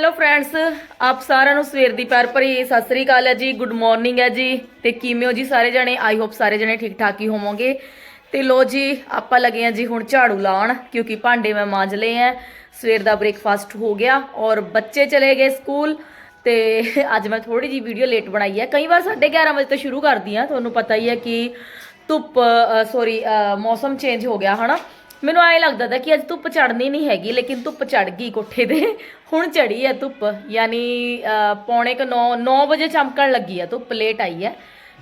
Hello friends ਆਪ ਸਾਰਿਆਂ ਨੂੰ ਸਵੇਰ ਦੀ ਪਿਆਰ ਭਰੀ ਸਤਿ ਸ੍ਰੀ ਅਕਾਲ ਹੈ ਜੀ ਗੁੱਡ ਮਾਰਨਿੰਗ ਹੈ ਜੀ, ਤੇ ਕਿਵੇਂ ਹੋ ਜੀ ਸਾਰੇ ਜਣੇ? ਆਈ ਹੋਪ ਸਾਰੇ ਜਣੇ ਠੀਕ ਠਾਕ ਹੀ ਹੋਵੋਗੇ। ਤੇ ਲੋ ਜੀ, ਆਪਾਂ ਲੱਗੇ ਆ ਜੀ ਹੁਣ ਝਾੜੂ ਲਾਉਣ, ਕਿਉਂਕਿ ਭਾਂਡੇ ਮੈਂ ਮਾਂਜ ਲਏ ਆ ਸਵੇਰ ਦਾ ਬ੍ਰੇਕਫਾਸਟ ਹੋ ਗਿਆ ਔਰ ਬੱਚੇ ਚਲੇ ਗਏ ਸਕੂਲ ਤੇ ਅੱਜ ਮੈਂ ਥੋੜੀ ਜੀ ਵੀਡੀਓ ਲੇਟ ਬਣਾਈ ਹੈ। ਕਈ ਵਾਰ 11:30 ਵਜੇ ਤੋਂ ਸ਼ੁਰੂ ਕਰਦੀ ਆ ਤੁਹਾਨੂੰ ਪਤਾ ਹੀ ਹੈ ਕਿ ਧੁੱਪ ਸੌਰੀ ਮੌਸਮ ਚੇਂਜ ਹੋ ਗਿਆ, ਹਨਾ? ਮੈਨੂੰ ਐਂ ਲੱਗਦਾ ਤਾ ਕਿ ਅੱਜ ਧੁੱਪ ਚੜਨੀ ਨਹੀਂ ਹੈਗੀ, ਲੇਕਿਨ ਧੁੱਪ ਚੜ ਗਈ ਕੋਠੇ ਤੇ। ਹੁਣ ਚੜੀ ਹੈ ਧੁੱਪ। ਯਾਨੀ ਪੌਣੇ ਕ 9 9 ਵਜੇ ਚਮਕਣ ਲੱਗੀ ਹੈ ਧੁੱਪ ਲੇਟ ਆਈ ਹੈ।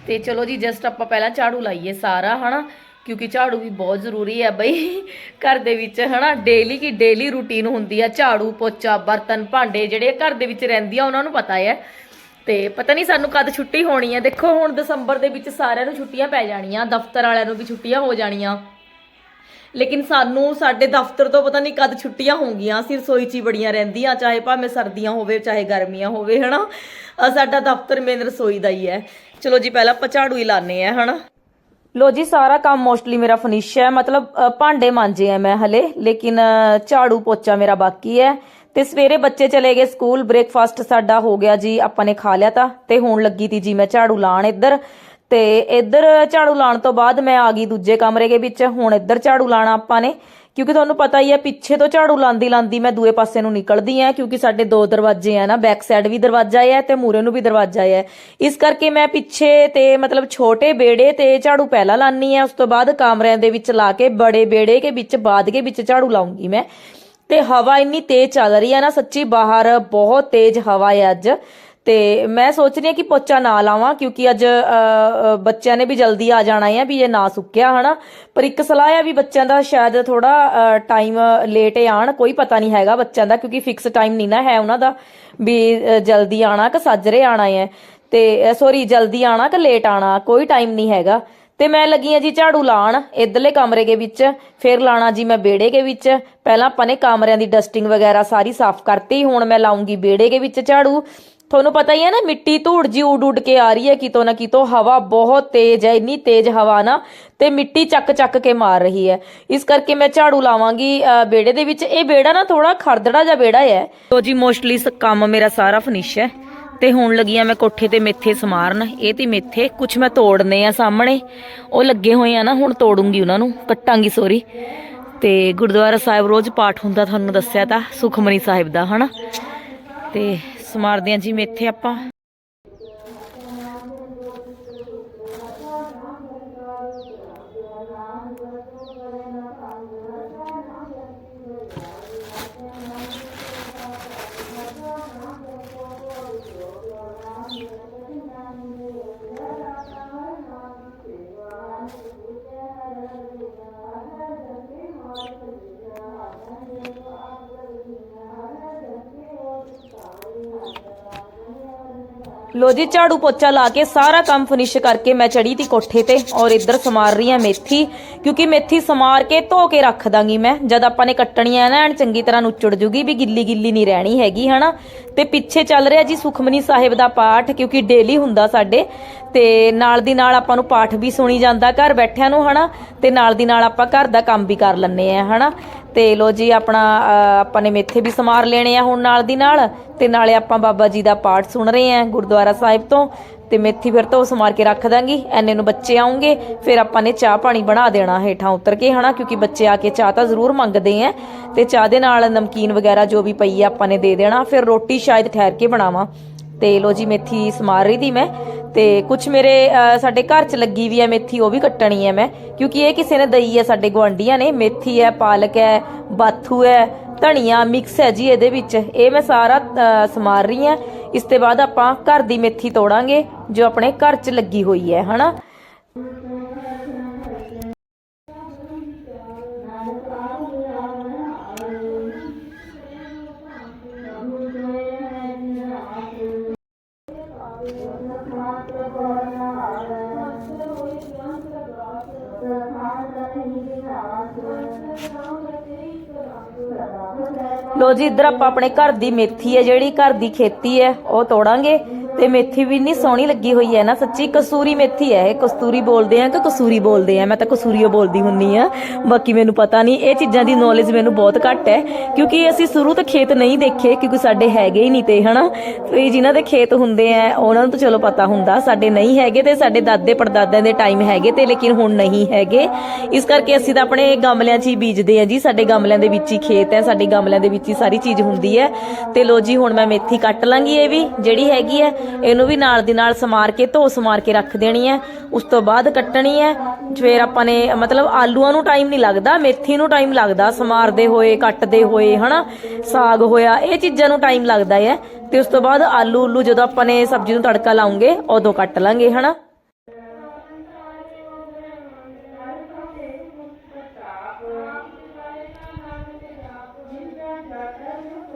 ਤੇ ਚਲੋ ਜੀ ਜਸਟ ਆਪਾਂ ਪਹਿਲਾਂ ਝਾੜੂ ਲਾਈਏ ਸਾਰਾ, ਹਨਾ? ਕਿਉਂਕਿ ਝਾੜੂ ਵੀ ਬਹੁਤ ਜ਼ਰੂਰੀ ਹੈ ਬਈ, ਘਰ ਦੇ ਵਿੱਚ, ਹਨਾ? ਡੇਲੀ ਕੀ ਡੇਲੀ ਰੂਟੀਨ ਹੁੰਦੀ ਆ, ਝਾੜੂ, ਪੋਚਾ, ਬਰਤਨ, ਭਾਂਡੇ ਜਿਹੜੇ ਘਰ ਦੇ ਵਿੱਚ ਰਹਿੰਦੀ ਆ ਉਹਨਾਂ ਨੂੰ ਪਤਾ ਹੈ। ਤੇ ਪਤਾ ਨਹੀਂ ਸਾਨੂੰ ਕਦ ਛੁੱਟੀ ਹੋਣੀ ਹੈ। ਦੇਖੋ, ਹੁਣ ਦਸੰਬਰ ਦੇ ਵਿੱਚ ਸਾਰਿਆਂ ਨੂੰ ਛੁੱਟੀਆਂ ਪੈ ਜਾਣੀਆਂ, ਦਫ਼ਤਰ ਵਾਲਿਆਂ ਨੂੰ ਵੀ ਛੁੱਟੀਆਂ ਹੋ ਜਾਣੀਆਂ। ਲੇਕਿਨ ਸਾਨੂੰ ਸਾਡੇ ਦਫ਼ਤਰ ਤੋਂ ਪਤਾ ਨਹੀਂ ਕਦ ਛੁੱਟੀਆਂ ਹੋਣਗੀਆਂ। ਅਸੀਂ ਰਸੋਈ 'ਚ ਹੀ ਬੜੀਆਂ ਰਹਿੰਦੀਆਂ, ਚਾਹੇ ਭਾਵੇਂ ਸਰਦੀਆਂ ਹੋਵੇ, ਚਾਹੇ ਗਰਮੀਆਂ ਹੋਵੇ, ਹਨਾ? ਸਾਡਾ ਦਫ਼ਤਰ ਮੇਨ ਰਸੋਈ ਦਾ ਹੀ ਹੈ। ਚਲੋ ਜੀ, ਪਹਿਲਾਂ ਆਪਾਂ ਝਾੜੂ ਹੀ ਲਾਣੇ ਆ ਹਨਾ? ਲੋ ਜੀ, ਸਾਰਾ ਕੰਮ ਮੋਸਟਲੀ ਮੇਰਾ ਫਿਨਿਸ਼ ਹੈ। ਮਤਲਬ ਭਾਂਡੇ ਮਾਂਜੇ ਆ ਮੈਂ ਹਲੇ, ਲੇਕਿਨ ਝਾੜੂ ਪੋਚਾ ਮੇਰਾ ਬਾਕੀ ਹੈ। ਤੇ ਸਵੇਰੇ ਬੱਚੇ ਚਲੇ ਗਏ ਸਕੂਲ ਬ੍ਰੇਕਫਾਸਟ ਸਾਡਾ ਹੋ ਗਿਆ ਜੀ, ਆਪਾਂ ਨੇ ਖਾ ਲਿਆ ਤਾਂ, ਤੇ ਹੁਣ ਲੱਗੀ ਤੀ ਜੀ ਮੈਂ ਝਾੜੂ ਲਾਣ ਇੱਧਰ। ਤੇ ਇੱਧਰ ਝਾੜੂ ਲਾਉਣ ਤੋਂ ਬਾਅਦ ਮੈਂ ਆ ਗਈ ਦੂਜੇ ਕਮਰੇ ਦੇ ਵਿੱਚ। ਹੁਣ ਇੱਧਰ ਝਾੜੂ ਲਾਣਾ ਆਪਾਂ ਨੇ, ਕਿਉਂਕਿ ਤੁਹਾਨੂੰ ਪਤਾ ਹੀ ਹੈ, ਪਿੱਛੇ ਤੋਂ ਝਾੜੂ ਲਾਂਦੀ ਲਾਂਦੀ ਮੈਂ ਦੂਏ ਪਾਸੇ ਨੂੰ ਨਿਕਲਦੀ ਆ ਕਿਉਂਕਿ ਸਾਡੇ ਦੋ ਦਰਵਾਜ਼ੇ ਆ ਨਾ ਬੈਕ ਸਾਈਡ ਵੀ ਦਰਵਾਜ਼ਾ ਹੈ ਤੇ ਮੂਰੇ ਨੂੰ ਵੀ ਦਰਵਾਜ਼ਾ ਹੈ ਇਸ ਕਰਕੇ ਮੈਂ ਪਿੱਛੇ ਤੇ ਮਤਲਬ ਛੋਟੇ ਬੇੜੇ ਤੇ ਝਾੜੂ ਪਹਿਲਾਂ ਲਾਨੀ ਆ ਉਸ ਤੋਂ ਬਾਅਦ ਕਮਰਿਆਂ ਦੇ ਵਿੱਚ ਲਾ ਕੇ ਬੜੇ ਬੇੜੇ ਕੇ ਵਿੱਚ ਬਾਦ ਕੇ ਵਿੱਚ ਝਾੜੂ ਲਾਉਂਗੀ ਮੈਂ। ਤੇ ਹਵਾ ਇੰਨੀ ਤੇਜ਼ ਚੱਲ ਰਹੀ ਹੈ ਨਾ, ਸੱਚੀ ਬਾਹਰ ਬਹੁਤ ਤੇਜ਼ ਹਵਾ ਹੈ ਅੱਜ। ਤੇ ਮੈਂ ਸੋਚ ਰਹੀ ਹਾਂ ਕਿ ਪੋਚਾ ਨਾ ਲਾਵਾਂ, ਕਿਉਂਕਿ ਅੱਜ ਬੱਚਿਆਂ ਨੇ ਵੀ ਜਲਦੀ ਆ ਜਾਣਾ ਹੈ ਵੀ ਇਹ ਨਾ ਸੁੱਕਿਆ, ਹਨਾ? ਪਰ ਇੱਕ ਸਲਾਹ ਹੈ ਵੀ ਬੱਚਿਆਂ ਦਾ ਸ਼ਾਇਦ ਥੋੜਾ ਟਾਈਮ ਲੇਟ ਆਣ ਕੋਈ ਪਤਾ ਨਹੀਂ ਹੈਗਾ ਬੱਚਿਆਂ ਦਾ, ਕਿਉਂਕਿ ਫਿਕਸ ਟਾਈਮ ਨਹੀਂ ਨਾ ਹੈ ਉਹਨਾਂ ਦਾ ਵੀ ਜਲਦੀ ਆਣਾ ਕਿ ਸਾਜਰੇ ਆਣਾ ਹੈ। ਤੇ ਸੌਰੀ ਜਲਦੀ ਆਣਾ ਕਿ ਲੇਟ ਆਣਾ ਕੋਈ ਟਾਈਮ ਨਹੀਂ ਹੈਗਾ। ਤੇ ਮੈਂ ਲੱਗੀ ਆ ਜੀ ਝਾੜੂ ਲਾਣ ਇਧਰਲੇ ਕਮਰੇ ਦੇ ਵਿੱਚ, ਫਿਰ ਲਾਣਾ ਜੀ ਮੈਂ ਬੇੜੇ ਦੇ ਵਿੱਚ। ਪਹਿਲਾਂ ਆਪਾਂ ਨੇ ਕਮਰਿਆਂ ਦੀ ਡਸਟਿੰਗ ਵਗੈਰਾ ਸਾਰੀ ਸਾਫ਼ ਕਰਤੀ, ਹੁਣ ਮੈਂ ਲਾਉਂਗੀ ਬੇੜੇ ਦੇ ਵਿੱਚ ਝਾੜੂ। ਤੁਹਾਨੂੰ ਪਤਾ ਹੀ ਹੈ ਨਾ, ਮਿੱਟੀ ਧੂੜ ਜੀ ਉਡ ਉਡ ਕੇ ਆ ਰਹੀ ਹੈ, ਕਿਤੋਂ ਨਾ ਕਿਤੋਂ ਹਵਾ ਬਹੁਤ ਤੇਜ਼ ਹੈ, ਇੰਨੀ ਤੇਜ਼ ਹਵਾ ਨਾ, ਤੇ ਮਿੱਟੀ ਚੱਕ ਚੱਕ ਕੇ ਮਾਰ ਰਹੀ ਹੈ। ਇਸ ਕਰਕੇ ਮੈਂ ਝਾੜੂ ਲਾਵਾਂਗੀ ਬੇੜੇ ਦੇ ਵਿੱਚ। ਇਹ ਬੇੜਾ ਨਾ ਥੋੜਾ ਖਰਦੜਾ ਜਿਹਾ ਬੇੜਾ ਹੈ। ਤੋ ਜੀ ਮੋਸਟਲੀ ਕੰਮ ਮੇਰਾ ਸਾਰਾ ਫਿਨਿਸ਼ ਹੈ। ਤੇ ਹੁਣ ਲੱਗੀਆਂ ਮੈਂ ਕੋਠੇ ਤੇ ਮੇਥੇ ਸਮਾਰਨ। ਇਹ ਤੇ ਮੇਥੇ ਕੁਝ ਮੈਂ ਤੋੜਨੇ ਆ ਸਾਹਮਣੇ। ਉਹ ਲੱਗੇ ਹੋਏ ਆ ਨਾ, ਹੁਣ ਤੋੜੂੰਗੀ ਉਹਨਾਂ ਨੂੰ, ਕੱਟਾਂਗੀ ਸੋਰੀ ਤੇ ਗੁਰਦੁਆਰਾ ਸਾਹਿਬ ਰੋਜ਼ ਪਾਠ ਹੁੰਦਾ, ਤੁਹਾਨੂੰ ਦੱਸਿਆ ਤਾਂ, ਸੁਖਮਨੀ ਸਾਹਿਬ ਦਾ, ਹਨਾ? ਤੇ ਸਮਾਰਦੇ ਆ ਜੀ ਮੇਥੇ ਆਪਾਂ। ਲੋ ਜੀ, ਝਾੜੂ ਪੋਚਾ ਲਾ ਕੇ ਸਾਰਾ ਕੰਮ ਫਿਨਿਸ਼ ਕਰਕੇ ਮੈਂ ਚੜੀ ਤੀ ਕੋਠੇ ਤੇ ਔਰ ਇੱਧਰ ਸਮਾਰ ਰਹੀ ਆ ਮੇਥੀ, ਕਿਉਂਕਿ ਮੇਥੀ ਸਮਾਰ ਕੇ ਧੋ ਕੇ ਰੱਖ ਦਾਂਗੀ ਮੈਂ। ਜਦ ਆਪਾਂ ਨੇ ਕੱਟਣੀ ਆ ਨਾ, ਐਨ ਚੰਗੀ ਤਰ੍ਹਾਂ ਨੁੱਚੜ ਜੂਗੀ ਵੀ ਗਿੱਲੀ ਗਿੱਲੀ ਨਹੀਂ ਰਹਿਣੀ ਹੈਗੀ, ਹਨਾ? ਤੇ ਪਿੱਛੇ ਚੱਲ ਰਿਹਾ ਜੀ ਸੁਖਮਨੀ ਸਾਹਿਬ ਦਾ ਪਾਠ, ਕਿਉਂਕਿ ਡੇਲੀ ਹੁੰਦਾ ਸਾਡੇ। ਤੇ ਨਾਲ ਦੀ ਨਾਲ ਆਪਾਂ ਨੂੰ ਪਾਠ ਵੀ ਸੁਣੀ ਜਾਂਦਾ ਘਰ ਬੈਠਿਆਂ ਨੂੰ, ਹਨਾ? ਤੇ ਨਾਲ ਦੀ ਨਾਲ ਆਪਾਂ ਘਰ ਦਾ ਕੰਮ ਵੀ ਕਰ ਲੈਂਦੇ ਆ, ਹਨਾ? ਤੇ ਲੋ ਜੀ, ਆਪਣਾ ਆਪਾਂ ਨੇ ਮੇਥੇ ਵੀ ਸਮਾਰ ਲੈਣੇ ਆ ਹੁਣ ਨਾਲ ਦੀ ਨਾਲ, ਤੇ ਨਾਲੇ ਆਪਾਂ ਬਾਬਾ ਜੀ ਦਾ ਪਾਠ ਸੁਣ ਰਹੇ ਆ ਗੁਰਦੁਆਰਾ ਸਾਹਿਬ ਤੋਂ, ਤੇ ਮੇਥੀ ਫਿਰ ਤੋਂ ਸਮਾਰ ਕੇ ਰੱਖ ਦਾਂਗੀ, ਐਨੇ ਨੂੰ ਬੱਚੇ ਆਉਂਗੇ, ਫਿਰ ਆਪਾਂ ਨੇ ਚਾਹ ਪਾਣੀ ਬਣਾ ਦੇਣਾ ਹੇਠਾਂ ਉਤਰ ਕੇ, ਹਨਾ? ਕਿਉਂਕਿ ਬੱਚੇ ਆ ਕੇ ਚਾਹ ਤਾਂ ਜ਼ਰੂਰ ਮੰਗਦੇ ਆ, ਤੇ ਚਾਹ ਦੇ ਨਾਲ ਨਮਕੀਨ ਵਗੈਰਾ ਜੋ ਵੀ ਪਈ ਆ ਆਪਾਂ ਨੇ ਦੇ ਦੇਣਾ, ਫਿਰ ਰੋਟੀ ਸ਼ਾਇਦ ਠਹਿਰ ਕੇ ਬਣਾਵਾਂ। ਤੇ ਲੋ ਜੀ, ਮੇਥੀ ਸਮਾਰ ਰਹੀ ਦੀ ਮੈਂ ਤੇ ਕੁਝ ਮੇਰੇ ਸਾਡੇ ਘਰ ਚ ਲੱਗੀ ਵੀ ਹੈ ਮੇਥੀ, ਉਹ ਵੀ ਕੱਟਣੀ ਹੈ ਮੈਂ। ਕਿਉਂਕਿ ਇਹ ਕਿਸੇ ਨੇ ਦਈ ਹੈ, ਸਾਡੇ ਗੁਆਂਢੀਆਂ ਨੇ। ਮੇਥੀ ਹੈ, ਪਾਲਕ ਹੈ, ਬਾਥੂ ਹੈ, ਧਨੀਆ, ਮਿਕਸ ਹੈ ਜੀ ਇਹਦੇ ਵਿੱਚ। ਇਹ ਮੈਂ ਸਾਰਾ ਸਮਾਰ ਰਹੀ ਹਾਂ। ਇਸ ਤੋਂ ਬਾਅਦ ਆਪਾਂ ਘਰ ਦੀ ਮੇਥੀ ਤੋੜਾਂਗੇ, ਜੋ ਆਪਣੇ ਘਰ ਚ ਲੱਗੀ ਹੋਈ ਹੈ, ਹਨਾ? ਲੋ ਜੀ, ਇੱਧਰ ਆਪਾਂ ਆਪਣੇ ਘਰ ਦੀ ਮੇਥੀ ਹੈ, ਜਿਹੜੀ ਘਰ ਦੀ ਖੇਤੀ ਹੈ, ਉਹ ਤੋੜਾਂਗੇ। ਤੇ ਮੇਥੀ ਵੀ ਇੰਨੀ ਸੋਹਣੀ ਲੱਗੀ ਹੋਈ ਹੈ ਨਾ, ਸੱਚੀ ਕਸੂਰੀ ਮੇਥੀ ਹੈ, ਇਹ ਕਸਤੂਰੀ ਬੋਲਦੇ ਆ ਕਿ ਕਸੂਰੀ ਬੋਲਦੇ ਆ? ਮੈਂ ਤਾਂ ਕਸੂਰੀਓ ਬੋਲਦੀ ਹੁੰਨੀ ਆ। ਬਾਕੀ ਮੈਨੂੰ ਪਤਾ ਨਹੀਂ, ਇਹ ਚੀਜ਼ਾਂ ਦੀ ਨੌਲੇਜ ਮੈਨੂੰ ਬਹੁਤ ਘੱਟ ਹੈ, ਕਿਉਂਕਿ ਅਸੀਂ ਸ਼ੁਰੂ ਤੋਂ ਖੇਤ ਨਹੀਂ ਦੇਖੇ, ਕਿਉਂਕਿ ਸਾਡੇ ਹੈਗੇ ਹੀ ਨਹੀਂ ਤੇ, ਹਨਾ? ਤੇ ਜਿਨ੍ਹਾਂ ਦੇ ਖੇਤ ਹੁੰਦੇ ਆ, ਉਹਨਾਂ ਨੂੰ ਤਾਂ ਚਲੋ ਪਤਾ ਹੁੰਦਾ, ਸਾਡੇ ਨਹੀਂ ਹੈਗੇ ਤੇ ਸਾਡੇ ਦਾਦੇ ਪੜਦਾਦਿਆਂ ਦੇ ਟਾਈਮ ਹੈਗੇ ਤੇ, ਲੇਕਿਨ ਹੁਣ ਨਹੀਂ ਹੈਗੇ। ਇਸ ਕਰਕੇ ਅਸੀਂ ਤਾਂ ਆਪਣੇ ਗਮਲਿਆਂ 'ਚ ਹੀ ਬੀਜਦੇ ਆ ਜੀ, ਸਾਡੇ ਗਮਲਿਆਂ ਦੇ ਵਿੱਚ ਹੀ ਖੇਤ ਹੈ, ਸਾਡੇ ਗਮਲਿਆਂ ਦੇ ਵਿੱਚ ਹੀ ਸਾਰੀ ਚੀਜ਼ ਹੁੰਦੀ ਹੈ। ਤੇ ਲੋ ਜੀ, ਹੁਣ ਮੈਂ ਮੇਥੀ ਕੱਟ ਲਾਂਗੀ ਇਹ ਵੀ, ਜਿਹੜੀ ਹੈਗੀ ਹੈ। ਇਹਨੂੰ ਵੀ ਨਾਲ ਦੀ ਨਾਲ ਸਮਾਰ ਕੇ, ਧੋ ਸਮਾਰ ਕੇ ਰੱਖ ਦੇਣੀ ਹੈ। ਉਸ ਤੋਂ ਬਾਅਦ ਕੱਟਣੀ ਹੈ। ਫਿਰ ਆਪਾਂ ਨੇ, ਮਤਲਬ ਆਲੂਆਂ ਨੂੰ ਟਾਈਮ ਨਹੀਂ ਲੱਗਦਾ, ਮੇਥੀ ਨੂੰ ਟਾਈਮ ਲੱਗਦਾ ਸਮਾਰਦੇ ਹੋਏ, ਕੱਟਦੇ ਹੋਏ, ਹਨਾ? ਸਾਗ ਹੋਇਆ, ਇਹ ਚੀਜ਼ਾਂ ਨੂੰ ਟਾਈਮ ਲੱਗਦਾ ਹੈ। ਤੇ ਉਸ ਤੋਂ ਬਾਅਦ ਆਲੂ ਉਲੂ ਜਦੋਂ ਆਪਾਂ ਨੇ ਸਬਜ਼ੀ ਨੂੰ ਤੜਕਾ ਲਾਉਂਗੇ, ਉਦੋਂ ਕੱਟ ਲਾਂਗੇ, ਹਨਾ?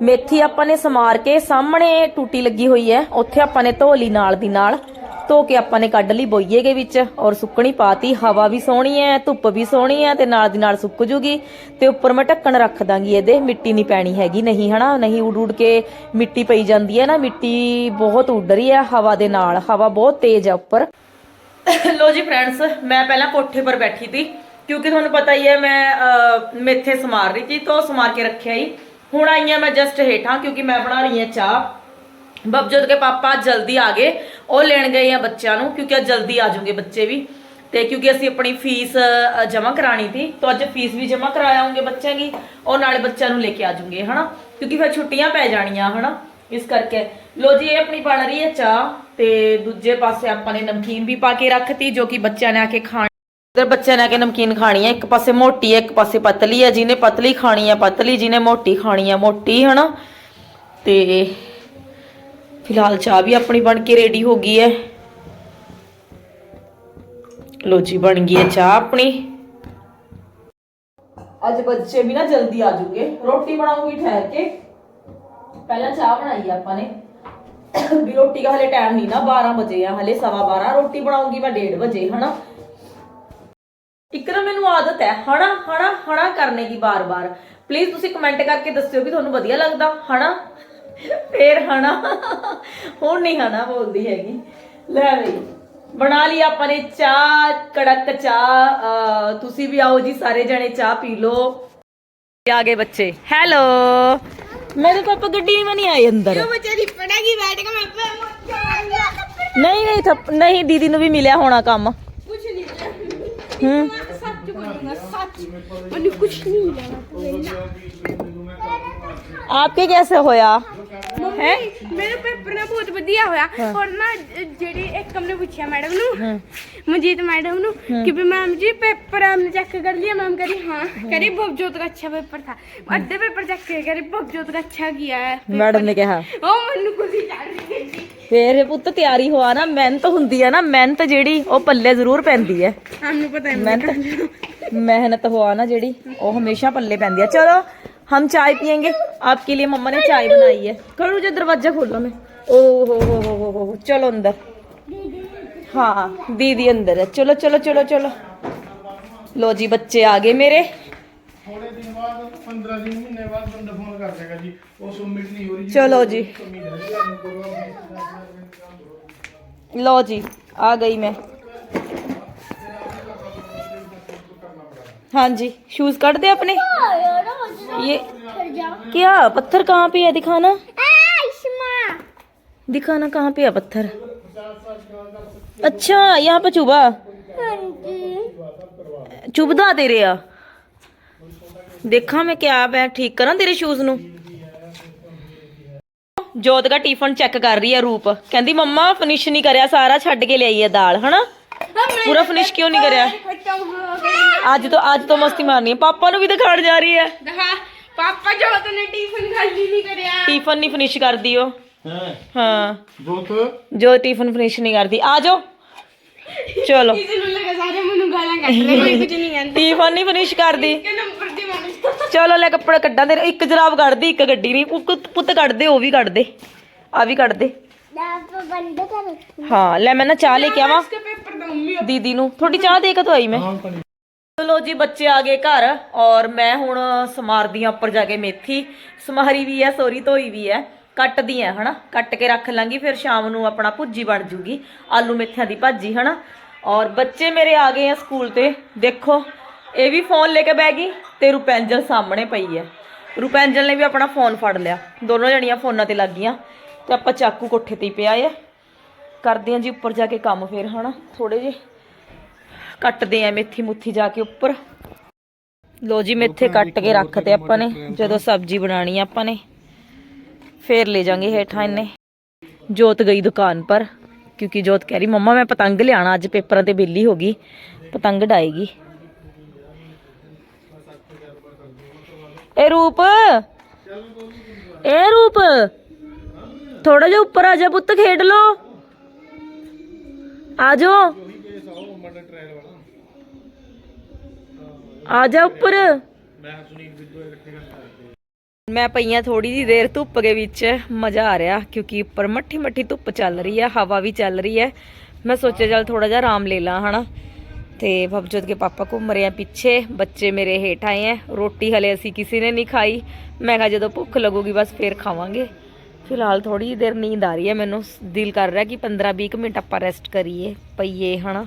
ਮੇਥੀ ਆਪਾਂ ਨੇ ਸਮਾਰ ਕੇ ਸਾਹਮਣੇ ਟੂਟੀ ਲੱਗੀ ਹੋਈ ਹੈ। ਉੱਥੇ ਆਪਾਂ ਨੇ ਧੋ ਲਈ ਨਾਲ ਦੀ ਨਾਲ ਧੋ ਕੇ ਆਪਾਂ ਨੇ ਕੱਢ ਲਈ ਬੋਈਏ ਵਿੱਚ ਔਰ ਸੁੱਕਣੀ ਪਾਤੀ। ਹਵਾ ਵੀ ਸੋਹਣੀ ਹੈ, ਧੁੱਪ ਵੀ ਸੋਹਣੀ ਹੈ ਤੇ ਨਾਲ ਦੀ ਨਾਲ ਸੁੱਕ ਜੂਗੀ। ਤੇ ਉੱਪਰ ਮੈਂ ਢੱਕਣ ਰੱਖ ਦਾਂਗੀ ਇਹਦੇ, ਮਿੱਟੀ ਨਹੀਂ ਪੈਣੀ ਹੈਗੀ, ਨਹੀਂ ਹਨਾ? ਨਹੀਂ ਉਡ ਉਡ ਕੇ ਮਿੱਟੀ ਪਈ ਜਾਂਦੀ ਹੈ ਨਾ, ਮਿੱਟੀ ਬਹੁਤ ਉੱਡ ਰਹੀ ਹੈ ਹਵਾ ਦੇ ਨਾਲ। ਹਵਾ ਬਹੁਤ ਤੇਜ਼ ਹੈ ਉੱਪਰ। ਲੋ ਜੀ ਫਰੈਂਡਸ ਮੈਂ ਪਹਿਲਾਂ ਕੋਠੇ ਪਰ ਬੈਠੀ ਸੀ, ਕਿਉਂਕਿ ਤੁਹਾਨੂੰ ਪਤਾ ਹੀ ਹੈ, ਮੈਂ ਮੇਥੇ ਸਮਾਰ ਰਹੀ ਸੀ, ਤੋਂ ਸਮਾਰ ਕੇ ਰੱਖਿਆ ਹੀ। ਹੁਣ ਆਈ ਮੈਂ ਜਸਟ ਹੇਠਾਂ, ਕਿਉਂਕਿ ਮੈਂ ਬਣਾ ਰਹੀ ਹਾਂ ਚਾਹ। ਬਬਜੋਤ ਕੇ ਪਾਪਾ ਜਲਦੀ ਆ ਗਏ, ਉਹ ਲੈਣ ਗਏ ਆ ਬੱਚਿਆਂ ਨੂੰ, ਕਿਉਂਕਿ ਅੱਜ ਜਲਦੀ ਆ ਜਾਣਗੇ ਬੱਚੇ ਵੀ। ਤੇ ਕਿਉਂਕਿ ਅਸੀਂ ਆਪਣੀ ਫੀਸ ਜਮ੍ਹਾਂ ਕਰਾਣੀ ਸੀ, ਤਾਂ ਅੱਜ ਫੀਸ ਵੀ ਜਮ੍ਹਾਂ ਕਰਾ ਬੱਚਿਆਂ ਦੀ ਔਰ ਨਾਲੇ ਬੱਚਿਆਂ ਨੂੰ ਲੈ ਕੇ ਆ ਜਾਵਾਂਗੇ ਹਨਾ? ਕਿਉਂਕਿ ਫਿਰ ਛੁੱਟੀਆਂ ਪੈ ਜਾਣੀਆਂ, ਹਨਾ? ਇਸ ਕਰਕੇ। ਲੋ ਜੀ, ਇਹ ਆਪਣੀ ਬਣ ਰਹੀ ਹੈ ਚਾਹ, ਤੇ ਦੂਜੇ ਪਾਸੇ ਆਪਾਂ ਨੇ ਨਮਕੀਨ ਵੀ ਪਾ ਕੇ ਰੱਖਤੀ, ਜੋ ਕਿ ਬੱਚਿਆਂ ਨੇ ਆ ਕੇ ਖਾਣ ਇਧਰ ਬੱਚਿਆਂ ਨੇ ਆ ਕੇ ਨਮਕੀਨ ਖਾਣੀ ਹੈ ਇੱਕ ਪਾਸੇ ਮੋਟੀ ਹੈ ਇੱਕ ਪਾਸੇ ਪਤਲੀ ਹੈ ਜਿਹਨੇ ਪਤਲੀ ਖਾਣੀ ਹੈ ਪਤਲੀ ਜਿਹਨੇ ਮੋਟੀ ਖਾਣੀ ਹੈ ਮੋਟੀ ਹਨਾ ਤੇ ਫਿਲਹਾਲ ਚਾਹ ਵੀ ਆਪਣੀ ਬਣ ਕੇ ਰੈਡੀ ਹੋ ਗਈ ਹੈ ਲੋ ਜੀ ਬਣ ਗਈ ਹੈ ਚਾਹ ਆਪਣੀ ਅੱਜ ਬੱਚੇ ਵੀ ਨਾ ਜਲਦੀ ਆ ਜੂਗੇ ਰੋਟੀ ਬਣਾਉਂਗੀ ਠਹਿਰ ਕੇ ਪਹਿਲਾਂ ਚਾਹ ਬਣਾਈ ਆ ਆਪਾਂ ਨੇ ਵੀ ਰੋਟੀ ਦਾ ਹਲੇ ਟਾਈਮ ਨਹੀਂ ਨਾ 12 ਵਜੇ ਆ ਹਲੇ ਸਵਾ 12 ਰੋਟੀ ਬਣਾਉਂਗੀ ਮੈਂ 1:30 ਵਜੇ ਹਨਾ ਇੱਕ ਨਾ ਮੈਨੂੰ ਆਦਤ ਹੈ ਹਣਾ ਹਣਾ ਹਣਾ ਕਰਨੇ ਦੀ ਬਾਰ-ਬਾਰ। ਪਲੀਜ਼ ਤੁਸੀਂ ਕਮੈਂਟ ਕਰਕੇ ਦੱਸਿਓ ਵੀ ਤੁਹਾਨੂੰ ਵਧੀਆ ਲੱਗਦਾ ਹਣਾ? ਫੇਰ ਹਣਾ। ਹੁਣ ਨਹੀਂ ਹਣਾ ਬੋਲਦੀ ਹੈਗੀ। ਲੈ ਬਈ ਬਣਾ ਲਈ ਆਪਾਂ ਨੇ ਚਾਹ ਕੜਕ ਚਾਹ ਤੁਸੀਂ ਵੀ ਆਓ ਜੀ ਸਾਰੇ ਜਣੇ ਚਾਹ ਪੀ ਲਓ। ਆ ਬੱਚੇ। ਹੈਲੋ ਮੇਰੇ ਕੋਲ ਆਪਾਂ ਗੱਡੀ ਨਹੀਂ ਆਈ ਅੰਦਰ। ਕਿਉਂ ਬਚਾਰੀ ਪੜਾਗੀ ਬੈਠ ਕੇ ਮੈਂ ਨਹੀਂ ਨਹੀਂ ਨਹੀਂ ਦੀਦੀ ਨੂੰ ਵੀ ਮਿਲਿਆ ਹੋਣਾ ਕੰਮ। ਕੁਝ ਨਹੀਂ ਹੂੰ। सच बोलूंगा सच मैंने कुछ नहीं मिला आपके कैसे होया ਹੈ ਮੇਰੇ ਪੇਪਰ ਨਾ ਬਹੁਤ ਵਧੀਆ ਹੋਇਆ ਔਰ ਨਾ ਜ- ਜਿਹੜੀ ਇੱਕ ਹਮਨੇ ਪੁੱਛਿਆ ਮੈਡਮ ਨੂੰ ਮਨਜੀਤ ਮੈਡਮ ਨੂੰ ਕਿ ਵੀ ਮੈਮ ਜੀ पेपर हमने चेक कर लिया मैम कह रही हाँ कह रही भवजोत का अच्छा पेपर था अद्धे पेपर चेक किए कह रही भवजोत का अच्छा किया है ਮੈਡਮ ਨੇ ਕਿਹਾ ओ मनु को भी चढ़ रही थी ਫੇਰ ਪੁੱਤ ਤਿਆਰੀ ਹੋਆ ਨਾ ਮਿਹਨਤ ਹੁੰਦੀ ਹੈ ਨਾ ਮਿਹਨਤ ਜਿਹੜੀ ਉਹ ਪੱਲੇ ਜ਼ਰੂਰ ਪੈਂਦੀ ਹੈ हमने पता है ਮਿਹਨਤ ਮਿਹਨਤ ਹੋਆ ਨਾ ਜਿਹੜੀ ਉਹ ਹਮੇਸ਼ਾ ਪੱਲੇ ਪੈਂਦੀ ਹੈ ਚਲੋ हम चाय पियेंगे आपके लिए मम्मा ने चाय बनाई है करो जो दरवाजा खोलो मैं ओ हो हो हो हो हो हो चलो अंदर हाँ दीदी अंदर है चलो चलो चलो चलो लो जी बच्चे आ गए मेरे ਥੋੜੇ ਦਿਨ ਬਾਅਦ 15 ਦਿਨ ਮਹੀਨੇ ਬਾਅਦ ਬੰਦਾ ਫੋਨ ਕਰ ਦੇਗਾ ਜੀ ਉਹ ਸਬਮਿਟ ਨਹੀਂ ਹੋ ਰਹੀ चलो जी लो जी आ गई मैं हाँ जी शूज काट दे अपने ये क्या पत्थर कहाँ पे है दिखाना दिखाना कहाँ पे है पत्थर अच्छा यहाँ पे चुभा चुभदा तेरे आ ਦੇਖਾਂ ਮੈਂ ਕਿਆ ਮੈਂ ਠੀਕ ਕਰਾਂ ਤੇਰੇ ਸ਼ੂਜ਼ ਨੂੰ ਜੋਤ ਦਾ ਟਿਫਨ ਚੈੱਕ ਕਰ ਰਹੀ ਹੈ ਰੂਪ ਕਹਿੰਦੀ ਮੰਮਾ ਫਿਨਿਸ਼ ਨਹੀਂ ਕਰਿਆ ਸਾਰਾ ਛੱਡ ਕੇ ਲਿਆਈ ਹੈ ਦਾਲ ਹਨਾ ਪੂਰਾ ਫਿਨਿਸ਼ ਕਿਉਂ ਨਹੀਂ ਕਰਿਆ खत्म हो गया ਅੱਜ ਤੋਂ ਅੱਜ ਤੋਂ ਮਸਤੀ ਮਾਰਨੀ ਹੈ ਪਾਪਾ ਨੂੰ ਵੀ ਦਿਖਾਣ ਜਾ ਰਹੀ ਹੈ देखा पापा जो तूने टिफिन खाली नहीं करया ਟਿਫਨ ਨਹੀਂ ਫਿਨਿਸ਼ ਕਰਦੀ ਉਹ ਹੈ ਹਾਂ ਦੋਤ ਜੋ ਟਿਫਨ ਫਿਨਿਸ਼ ਨਹੀਂ ਕਰਦੀ ਆ ਜਾਓ ਚਲੋ किसी ने लगा सारे मनु गाला कट रहे कोई कुछ नहीं कहता ਟਿਫਨ ਨਹੀਂ ਫਿਨਿਸ਼ ਕਰਦੀ के नंबर दी मैंने ਚਲੋ ਲੈ ਕੱਪੜੇ ਕੱਢਾਂ ਤੇਰੇ ਇੱਕ ਜਰਾਬ ਕੱਢਦੀ ਇੱਕ ਗੱਡੀ ਨਹੀਂ ਪੁੱਤ ਪੁੱਤ ਕੱਢ ਦੇ ਉਹ ਵੀ ਕੱਢ ਦੇ ਆ ਵੀ ਕੱਢ ਦੇ बंद कर ਹਾਂ ਲੈ ਮੈਂ ਨਾ ਚਾਹ ਲੈ ਕੇ ਆਵਾਂ ਦੀਦੀ ਨੂੰ। ਥੋੜੀ ਚਾਹ ਦੇ ਕੇ ਧੋਈ ਮੈਂ। ਚਲੋ ਜੀ ਬੱਚੇ ਆ ਗਏ ਘਰ ਔਰ ਮੈਂ ਹੁਣ ਸਮਾਰਦੀ ਆ ਉੱਪਰ ਜਾ ਕੇ ਮੇਥੀ। ਸਮਾਰੀ ਵੀ ਆ ਸੋਰੀ ਧੋਈ ਵੀ ਆ ਕੱਟਦੀ ਆ ਹਨਾ? ਕੱਟ ਕੇ ਰੱਖ ਲਾਂਗੀ ਫਿਰ ਸ਼ਾਮ ਨੂੰ ਆਪਣਾ ਭੁੱਜੀ ਬਣ ਜੂਗੀ। ਆਲੂ ਮੇਥਿਆਂ ਦੀ ਭਾਜੀ ਹਨਾ? ਔਰ ਬੱਚੇ ਮੇਰੇ ਆ ਗਏ ਆ ਸਕੂਲ ਤੇ। ਦੇਖੋ ਇਹ ਵੀ ਫੋਨ ਲੈ ਕੇ ਬਹਿ ਗਈ ਤੇ ਰੁਪੈਂਜਲ ਸਾਹਮਣੇ ਪਈ ਹੈ। ਰੁਪੈਂਜਲ ਨੇ ਵੀ ਆਪਣਾ ਫੋਨ ਫੜ ਲਿਆ। ਦੋਨੋਂ ਜਣੀਆਂ ਫੋਨਾਂ ਤੇ ਲੱਗ ਗਈਆਂ ਤੇ ਆਪਾਂ ਚਾਕੂ ਕੋਠੇ ਤੇ ਪਿਆ ਆ। ਕਰਦੇ ਆਂ ਜੀ ਉੱਪਰ ਜਾ ਕੇ ਕੰਮ ਫੇਰ ਹਨਾ? ਥੋੜੇ ਜੇ ਕੱਟਦੇ ਆ ਮੇਥੀ ਮੁੱਥੀ ਜਾ ਕੇ ਉੱਪਰ। ਲੋ ਜੀ ਮੇਥੇ ਕੱਟ ਕੇ ਰੱਖਤੇ ਆਪਾਂ ਨੇ ਜਦੋਂ ਸਬਜ਼ੀ ਬਣਾਣੀ ਆ ਆਪਾਂ ਨੇ। ਫੇਰ ਲੈ ਜਾਾਂਗੇ ਹੇਠਾਂ ਇਹਨੇ ਜੋਤ ਗਈ ਦੁਕਾਨ ਪਰ ਕਿਉਂਕਿ ਜੋਤ ਕਹਿ ਰਹੀ ਮੰਮਾ ਮੈਂ ਪਤੰਗ ਲਿਆਣਾ ਅੱਜ ਪੇਪਰਾਂ ਤੇ ਬਿੱਲੀ ਹੋ ਗਈ ਪਤੰਗ ਡਾਏਗੀ। ਇਹ ਰੂਪ ਇਹ ਰੂਪ। ਥੋੜਾ ਜਿਹਾ ਉੱਪਰ ਆ ਜਾ ਪੁੱਤ ਖੇਡ ਲੋ ਆ ਜਾ ਆ ਜਾ ਉੱਪਰ ਮੈਂ ਪਈਆਂ ਥੋੜੀ ਜੀ ਦੇਰ ਧੁੱਪ ਦੇ ਵਿੱਚ ਮਜ਼ਾ ਆ ਰਿਹਾ ਕਿਉਂਕਿ ਉੱਪਰ ਮੱਠੀ ਮੱਠੀ ਧੁੱਪ ਚੱਲ ਰਹੀ ਹੈ ਹਵਾ ਵੀ ਚੱਲ ਰਹੀ ਹੈ ਮੈਂ ਸੋਚਿਆ ਚੱਲ ਥੋੜਾ ਜਿਹਾ ਆਰਾਮ ਲੈ ਲਾਂ ਹਨਾ ਤੇ ਭਵਜੋਤ ਕੇ ਪਾਪਾ ਘੁੰਮ ਰਹੇ ਆ ਪਿੱਛੇ ਬੱਚੇ ਮੇਰੇ ਹੇਠ ਆਏ ਆ ਰੋਟੀ ਹਲੇ ਅਸੀਂ ਕਿਸੇ ਨੇ ਨਹੀਂ ਖਾਈ ਮੈਂ ਕਿਹਾ ਜਦੋਂ ਭੁੱਖ ਲੱਗੂਗੀ ਬਸ ਫੇਰ ਖਾਵਾਂਗੇ ਫਿਲਹਾਲ ਥੋੜੀ ਜਿਹੀ ਦੇਰ ਨੀਂਦ ਆ ਰਹੀ ਹੈ। ਮੈਨੂੰ ਦਿਲ ਕਰ ਰਿਹਾ ਕਿ 15-20 ਮਿੰਟ ਆਪਾਂ ਰੈਸਟ ਕਰੀਏ, ਪਈਏ, ਹਨਾ?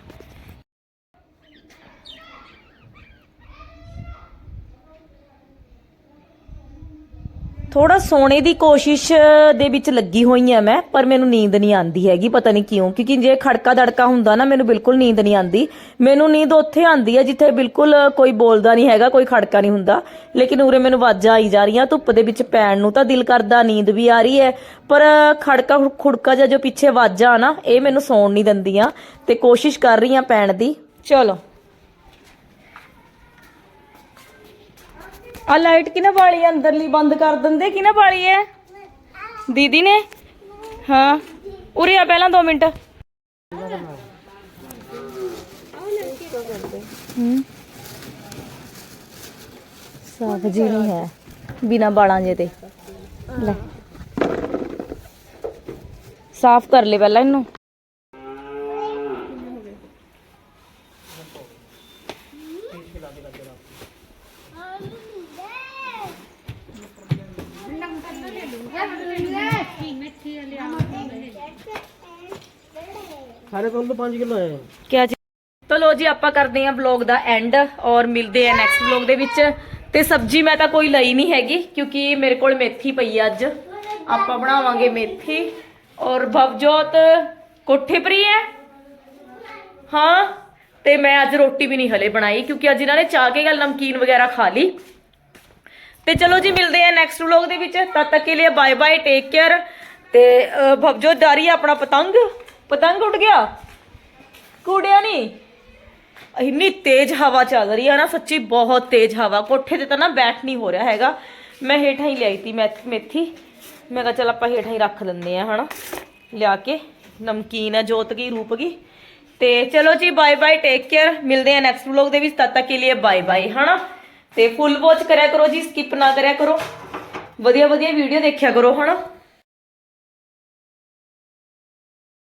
ਥੋੜਾ ਸੋਣੇ ਦੀ ਕੋਸ਼ਿਸ਼ ਦੇ ਵਿੱਚ ਲੱਗੀ ਹੋਈ ਆ ਮੈਂ, ਪਰ ਮੈਨੂੰ ਨੀਂਦ ਨਹੀਂ ਆਂਦੀ ਹੈਗੀ, ਪਤਾ ਨਹੀਂ ਕਿਉਂ, ਕਿਉਂਕਿ ਜੇ ਖੜਕਾ ਦੜਕਾ ਹੁੰਦਾ ਨਾ, ਮੈਨੂੰ ਬਿਲਕੁਲ ਨੀਂਦ ਨਹੀਂ ਆਂਦੀ ਮੈਨੂੰ ਨੀਂਦ ਉੱਥੇ ਆਂਦੀ ਹੈ, ਜਿੱਥੇ ਬਿਲਕੁਲ ਕੋਈ ਬੋਲਦਾ ਨਹੀਂ ਹੈਗਾ, ਕੋਈ ਖੜਕਾ ਨਹੀਂ ਹੁੰਦਾ। ਲੇਕਿਨ ਉਰੇ ਮੈਨੂੰ ਵਾਜਾਂ ਆਈ ਜਾ ਰਹੀਆਂ, ਧੁੱਪ ਦੇ ਵਿੱਚ ਪੈਣ ਨੂੰ ਤਾਂ ਦਿਲ ਕਰਦਾ, ਨੀਂਦ ਵੀ ਆ ਰਹੀ ਹੈ। ਪਰ ਖੜਕਾ ਖੁੜਕਾ ਜਾਂ ਜੋ ਪਿੱਛੇ ਵਾਜਾਂ ਨਾ, ਇਹ ਮੈਨੂੰ ਸੌਣ ਨਹੀਂ ਦਿੰਦੀਆਂ, ਤੇ ਕੋਸ਼ਿਸ਼ ਕਰ ਰਹੀ ਆ ਪੈਣ ਦੀ। ਚਲੋ। ਆ ਲਾਈਟ ਕਿਨੇ ਬਾਲੀ ਹੈ ਅੰਦਰਲੀ ਬੰਦ ਕਰ ਦਿੰਦੇ ਕਿਨੇ ਬਾਲੀ ਹੈ ਦੀਦੀ ਨੇ? ਹਾਂ। ਉਰੇ ਆ ਪਹਿਲਾਂ 2 ਮਿੰਟ। ਹੂੰ। ਜੀ ਨਹੀਂ ਹੈ, ਬਿਨਾ ਬਾਲਾਂ ਜੇ ਤੇ। ਲੈ। ਸਾਫ਼ ਕਰ ਲੈ ਪਹਿਲਾਂ ਇਹਨੂੰ। ਸਾਰੇ ਕੋਲ 5 ਕਿਲੋ ਹੈ ਕਿਆ ਜੀ? ਤਾਂ ਲੋ ਜੀ, ਆਪਾਂ ਕਰਦੇ ਹਾਂ ਵਲੌਗ ਦਾ ਐਂਡ ਔਰ ਮਿਲਦੇ ਹਾਂ ਨੈਕਸਟ ਵਲੌਗ ਦੇ ਵਿੱਚ। ਤੇ ਸਬਜ਼ੀ ਮੈਂ ਤਾਂ ਕੋਈ ਲਈ ਨਹੀਂ ਹੈਗੀ, ਕਿਉਂਕਿ ਮੇਰੇ ਕੋਲ ਮੇਥੀ ਪਈ ਆ ਅੱਜ। ਆਪਾਂ ਬਣਾਵਾਂਗੇ ਮੇਥੀ। ਔਰ ਭਵਜੋਤ ਕੋਠੇ ਪਰ ਹੀ ਹੈ? ਹਾਂ? ਤੇ ਮੈਂ ਅੱਜ ਰੋਟੀ ਵੀ ਨਹੀਂ ਹਲੇ ਬਣਾਈ, ਕਿਉਂਕਿ ਅੱਜ ਇਹਨਾਂ ਨੇ ਚਾਹ ਕੇ ਗੱਲ ਨਮਕੀਨ ਵਗੈਰਾ ਖਾ ਲਈ। ਤੇ ਚਲੋ ਜੀ, ਮਿਲਦੇ ਆ ਨੈਕਸਟ ਵਲੌਗ ਦੇ ਵਿੱਚ। ਤਦ ਤੱਕ ਕੇ ਲਈ ਬਾਏ ਬਾਏ ਟੇਕ ਕੇਅਰ ਤੇ ਭਵਜੋਤ ਜਾ ਆਪਣਾ ਪਤੰਗ? ਪਤੰਗ ਉੱਡ ਗਿਆ? ਕੂੜਿਆ ਨਹੀਂ ਇੰਨੀ ਤੇਜ਼ ਹਵਾ ਚੱਲ ਰਹੀ ਹੈ ਨਾ, ਸੱਚੀ ਬਹੁਤ ਤੇਜ਼ ਹਵਾ। ਕੋਠੇ ਤੇ ਤਾਂ ਨਾ ਬੈਠ ਨਹੀਂ ਹੋ ਰਿਹਾ ਹੈਗਾ। ਮੈਂ ਹੇਠਾਂ ਹੀ ਲਿਆਈ ਤੀ ਮੈਥ- ਮੇਥੀ। ਮੈਂ ਕਿਹਾ ਚਲ ਆਪਾਂ ਹੇਠਾਂ ਹੀ ਰੱਖ ਲੈਂਦੇ ਆ, ਹਨਾ? ਲਿਆ ਕੇ। ਨਮਕੀਨ ਹੈ ਜੋਤ ਗਈ, ਰੂਪ ਗਈ। ਤੇ ਚਲੋ ਜੀ ਬਾਏ ਬਾਏ ਟੇਕ ਕੇਅਰ ਮਿਲਦੇ ਆ ਨੈਕਸਟ ਵਲੌਗ ਦੇ ਵਿੱਚ। ਤਦ ਤੱਕ ਕੇ ਲਈ ਬਾਏ ਬਾਏ ਹਨਾ? ਤੇ ਫੁੱਲ ਵਾਚ ਕਰਿਆ ਕਰੋ ਜੀ ਸਕਿਪ ਨਾ ਕਰਿਆ ਕਰੋ। ਵਧੀਆ ਵਧੀਆ ਵੀਡੀਓ ਦੇਖਿਆ ਕਰੋ, ਹਨਾ?